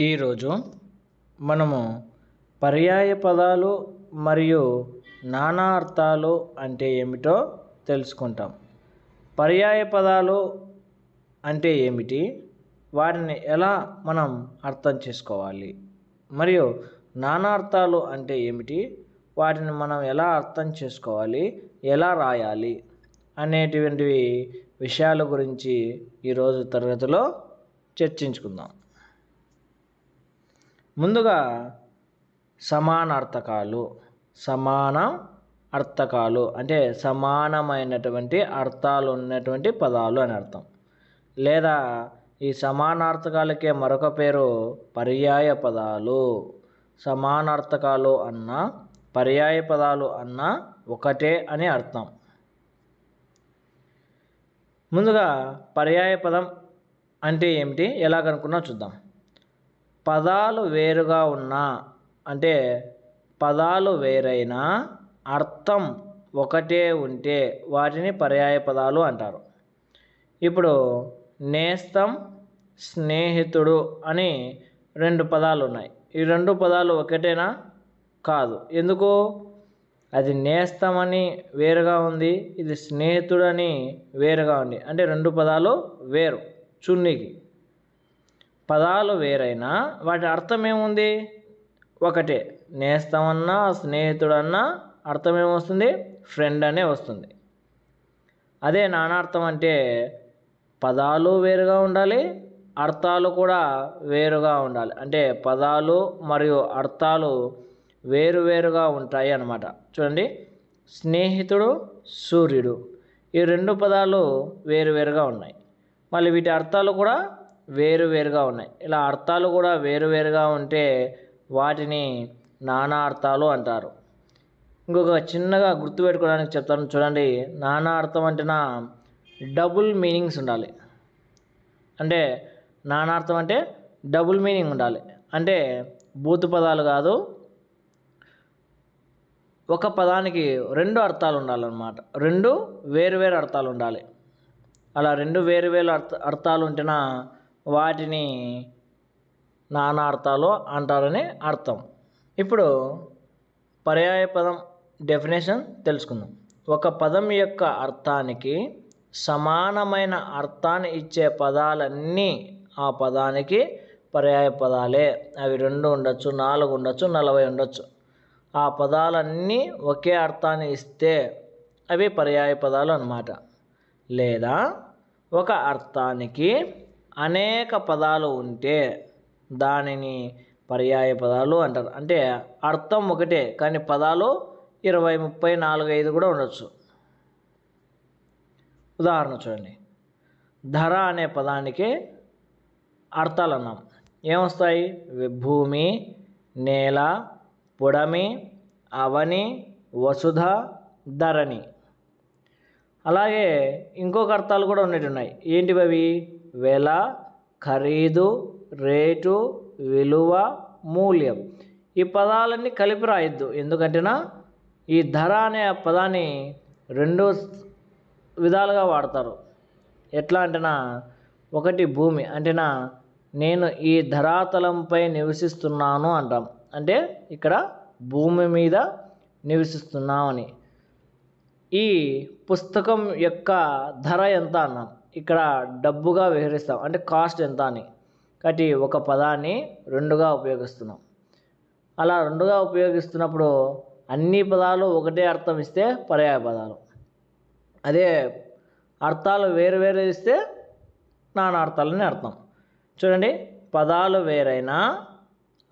ఈరోజు మనము పర్యాయ పదాలు మరియు నానా అర్థాలు అంటే ఏమిటో తెలుసుకుంటాం. పర్యాయ పదాలు అంటే ఏమిటి? వాటిని ఎలా మనం అర్థం చేసుకోవాలి? మరియు నానార్థాలు అంటే ఏమిటి? వాటిని మనం ఎలా అర్థం చేసుకోవాలి? ఎలా రాయాలి? అనేటువంటివి విషయాల గురించి ఈరోజు తరగతిలో చర్చించుకుందాం. ముందుగా సమానార్థకాలు సమాన అర్థకాలు అంటే సమానమైనటువంటి అర్థాలు ఉన్నటువంటి పదాలు అని అర్థం. లేదా ఈ సమానార్థకాలకే మరొక పేరు పర్యాయ పదాలు. సమానార్థకాలు అన్న పర్యాయ పదాలు అన్న ఒకటే అని అర్థం. ముందుగా పర్యాయ పదం అంటే ఏమిటి? ఎలా కనుక్కున్నా చూద్దాం. పదాలు వేరుగా ఉన్నా అంటే పదాలు వేరైనా అర్థం ఒకటే ఉంటే వాటిని పర్యాయ పదాలు అంటారు. ఇప్పుడు నేస్తం స్నేహితుడు అని రెండు పదాలు ఉన్నాయి. ఈ రెండు పదాలు ఒకటేనా? కాదు. ఎందుకు? అది నేస్తమని వేరుగా ఉంది ఇది స్నేహితుడని వేరుగా ఉంది. అంటే రెండు పదాలు వేరు చున్నీకి. పదాలు వేరైనా వాటి అర్థం ఏముంది? ఒకటే నేస్తమన్నా స్నేహితుడన్నా అర్థం ఏమొస్తుంది ఫ్రెండ్ అనే వస్తుంది. అదే నానార్థం అంటే పదాలు వేరుగా ఉండాలి అర్థాలు కూడా వేరుగా ఉండాలి. అంటే పదాలు మరియు అర్థాలు వేరువేరుగా ఉంటాయి అన్నమాట. చూడండి. స్నేహితుడు సూర్యుడు. ఈ రెండు పదాలు వేరువేరుగా ఉన్నాయి. మళ్ళీ వీటి అర్థాలు కూడా వేరువేరుగా ఉన్నాయి. ఇలా అర్థాలు కూడా వేరువేరుగా ఉంటే వాటిని నానా అర్థాలు అంటారు. ఇంకొక చిన్నగా గుర్తుపెట్టుకోవడానికి చెప్తాను. చూడండి. నానా అర్థం అంటేనా డబుల్ మీనింగ్స్ ఉండాలి. అంటే నానార్థం అంటే డబుల్ మీనింగ్ ఉండాలి. అంటే భూత పదాలు కాదు ఒక పదానికి రెండు అర్థాలు ఉండాలన్నమాట. రెండు వేరు వేరు అర్థాలు ఉండాలి. అలా రెండు వేరు వేరు అర్థ అర్థాలు ఉంటేనా వాటిని నానా అర్థాలు అంటారని అర్థం. ఇప్పుడు పర్యాయ పదం డెఫినేషన్ తెలుసుకుందాం. ఒక పదం యొక్క అర్థానికి సమానమైన అర్థాన్ని ఇచ్చే పదాలన్నీ ఆ పదానికి పర్యాయ పదాలే. అవి రెండు ఉండొచ్చు నాలుగు ఉండొచ్చు నలభై ఉండొచ్చు. ఆ పదాలన్నీ ఒకే అర్థాన్ని ఇస్తే అవి పర్యాయ పదాలు అన్నమాట లేదా ఒక అర్థానికి అనేక పదాలు ఉంటే దానిని పర్యాయ పదాలు అంటారు. అంటే అర్థం ఒకటే కానీ పదాలు ఇరవై ముప్పై నాలుగు ఐదు కూడా ఉండొచ్చు. ఉదాహరణ చూడండి. ధర అనే పదానికి అర్థాలు అన్నాం ఏమొస్తాయి? భూమి నేల పుడమి అవని వసుధ ధరణి. అలాగే ఇంకొక అర్థాలు కూడా ఉన్నట్టున్నాయి ఏంటివి అవి? వెల ఖరీదు రేటు విలువ మూల్యం. ఈ పదాలన్నీ కలిపి రాయొద్దు. ఎందుకంటేనా ఈ ధర అనే పదాన్ని రెండు విధాలుగా వాడతారు. ఎట్లా అంటేనా ఒకటి భూమి. అంటేనా నేను ఈ ధరాతలంపై నివసిస్తున్నాను అంటాం. అంటే ఇక్కడ భూమి మీద నివసిస్తున్నామని. ఈ పుస్తకం యొక్క ధర ఎంత అన్నాం? ఇక్కడ డబ్బుగా వివరిస్తాం అంటే కాస్ట్ ఎంత అని. కాబట్టి ఒక పదాన్ని రెండుగా ఉపయోగిస్తున్నాం. అలా రెండుగా ఉపయోగిస్తున్నప్పుడు అన్ని పదాలు ఒకటే అర్థం ఇస్తే పర్యాయ పదాలు. అదే అర్థాలు వేరు వేరు ఇస్తే నానా అర్థాలని అర్థం. చూడండి పదాలు వేరైనా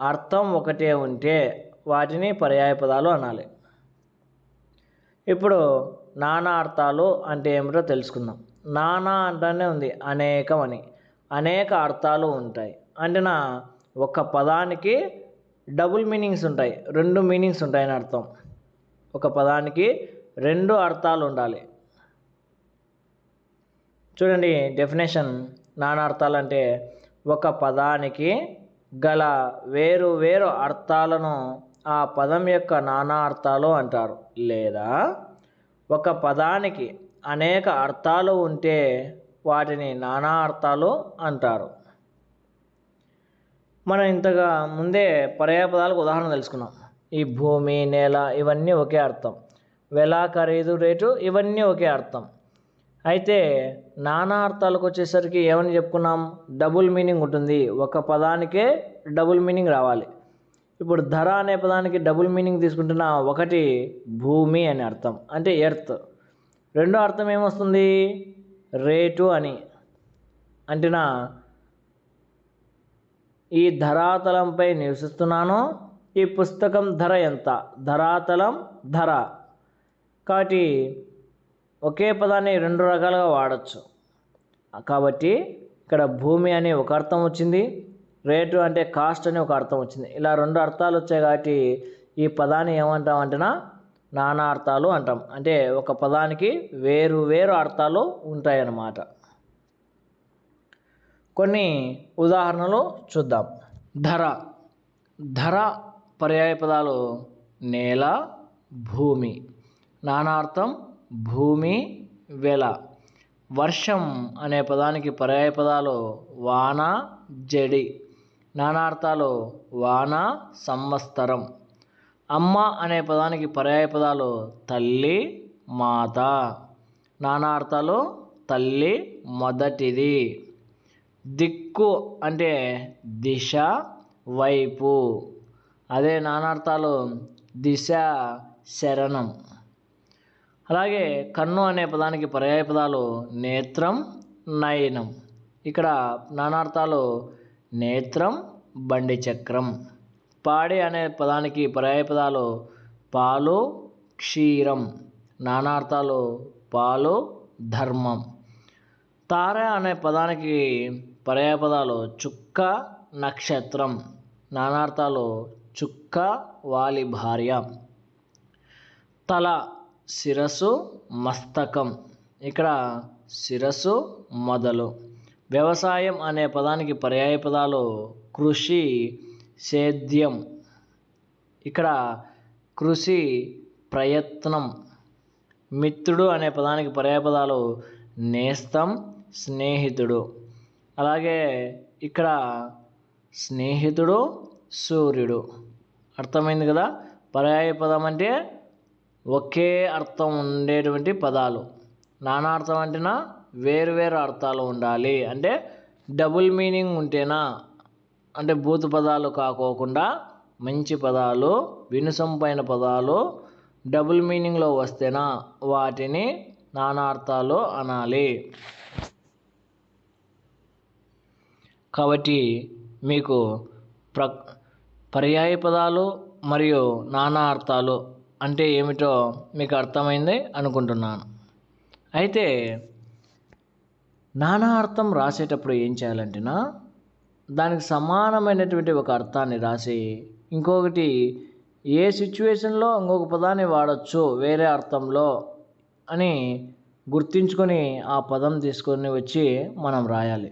అర్థం ఒకటే ఉంటే వాటిని పర్యాయ పదాలు అనాలి. ఇప్పుడు నానా అర్థాలు అంటే ఏమిటో తెలుసుకుందాం. నానా అంటేనే ఉంది అనేకం అని. అనేక అర్థాలు ఉంటాయి. అంటే నా ఒక పదానికి డబుల్ మీనింగ్స్ ఉంటాయి. రెండు మీనింగ్స్ ఉంటాయని అర్థం. ఒక పదానికి రెండు అర్థాలు ఉండాలి. చూడండి డెఫినేషన్ నానా అర్థాలు అంటే ఒక పదానికి గల వేరు వేరు అర్థాలను ఆ పదం యొక్క నానా అర్థాలు అంటారు. లేదా ఒక పదానికి అనేక అర్థాలు ఉంటే వాటిని నానా అర్థాలు అంటారు. మనం ఇంతగా ముందే పర్యాపదాలకు ఉదాహరణ తెలుసుకున్నాం. ఈ భూమి నేల ఇవన్నీ ఒకే అర్థం. వెల ఖరీదు రేటు ఇవన్నీ ఒకే అర్థం. అయితే నానా అర్థాలకు వచ్చేసరికి ఏమని చెప్పుకున్నాం? డబుల్ మీనింగ్ ఉంటుంది. ఒక పదానికే డబుల్ మీనింగ్ రావాలి. ఇప్పుడు ధర అనే పదానికి డబుల్ మీనింగ్ తీసుకుంటున్న ఒకటి భూమి అని అర్థం. అంటే ఎర్త్. రెండో అర్థం ఏమొస్తుంది? రేటు అని. అంటేనా? ఈ ధరాతలంపై నివసిస్తున్నాను. ఈ పుస్తకం ధర ఎంత? ధరాతలం ధర. కాబట్టి ఒకే పదాన్ని రెండు రకాలుగా వాడచ్చు. కాబట్టి ఇక్కడ భూమి అని ఒక అర్థం వచ్చింది రేటు అంటే కాస్ట్ అని ఒక అర్థం వచ్చింది. ఇలా రెండు అర్థాలు వచ్చాయి కాబట్టి ఈ పదాన్ని ఏమంటాం అంటేనా నానా అర్థాలు అంటాం. అంటే ఒక పదానికి వేరు వేరు అర్థాలు ఉంటాయన్నమాట. కొన్ని ఉదాహరణలు చూద్దాం. ధర. ధర పర్యాయ పదాలు నేల భూమి. నానార్థం భూమి వెల. వర్షం అనే పదానికి పర్యాయపదాలు వాన జడి. నానార్థాలు వాన సంవత్సరం. అమ్మ అనే పదానికి పర్యాయ పదాలు తల్లి మాత. నానార్థాలు తల్లి మొదటిది. దిక్కు అంటే దిశ వైపు. అదే నానార్థాలు దిశ శరణం. అలాగే కన్ను అనే పదానికి పర్యాయ పదాలు నేత్రం నయనం. ఇక్కడ నానార్థాలు నేత్రం బండి చక్రం. పాడి అనే పదానికి పర్యాయ పదాలు పాలు క్షీరం. నానార్థాలు పాలు ధర్మం. తార అనే పదానికి పర్యాయ పదాలు చుక్క నక్షత్రం. నానార్థాలు చుక్క వాలి భార్య. తల. శిరస్సు మస్తకం. ఇక్కడ శిరస్సు మొదలు. వ్యవసాయం అనే పదానికి పర్యాయ పదాలు కృషి సేద్యం. ఇక్కడ కృషి ప్రయత్నం. మిత్రుడు అనే పదానికి పర్యాయ పదాలు నేస్తం స్నేహితుడు. అలాగే ఇక్కడ స్నేహితుడు సూర్యుడు. అర్థమైంది కదా? పర్యాయ పదం అంటే ఒకే అర్థం ఉండేటువంటి పదాలు. నానార్థం అంటేనా? వేరు వేరు అర్థాలు ఉండాలి. అంటే డబుల్ మీనింగ్ ఉంటేనా? అంటే భూత పదాలు కాకోకుండా మంచి పదాలు వినుసంపైన పదాలు డబుల్ మీనింగ్లో వస్తేనా? వాటిని నానార్థాలు అనాలి. కాబట్టి మీకు ప్ర పర్యాయ పదాలు మరియు నానా అర్థాలు అంటే ఏమిటో మీకు అర్థమైంది అనుకుంటున్నాను. అయితే నానా అర్థం రాసేటప్పుడు ఏం చేయాలంటేనా దానికి సమానమైనటువంటి ఒక అర్థాన్ని రాసి ఇంకొకటి ఏ సిచ్యువేషన్లో ఇంకొక పదాన్ని వాడచ్చు వేరే అర్థంలో అని గుర్తించుకొని ఆ పదం తీసుకొని వచ్చి మనం రాయాలి.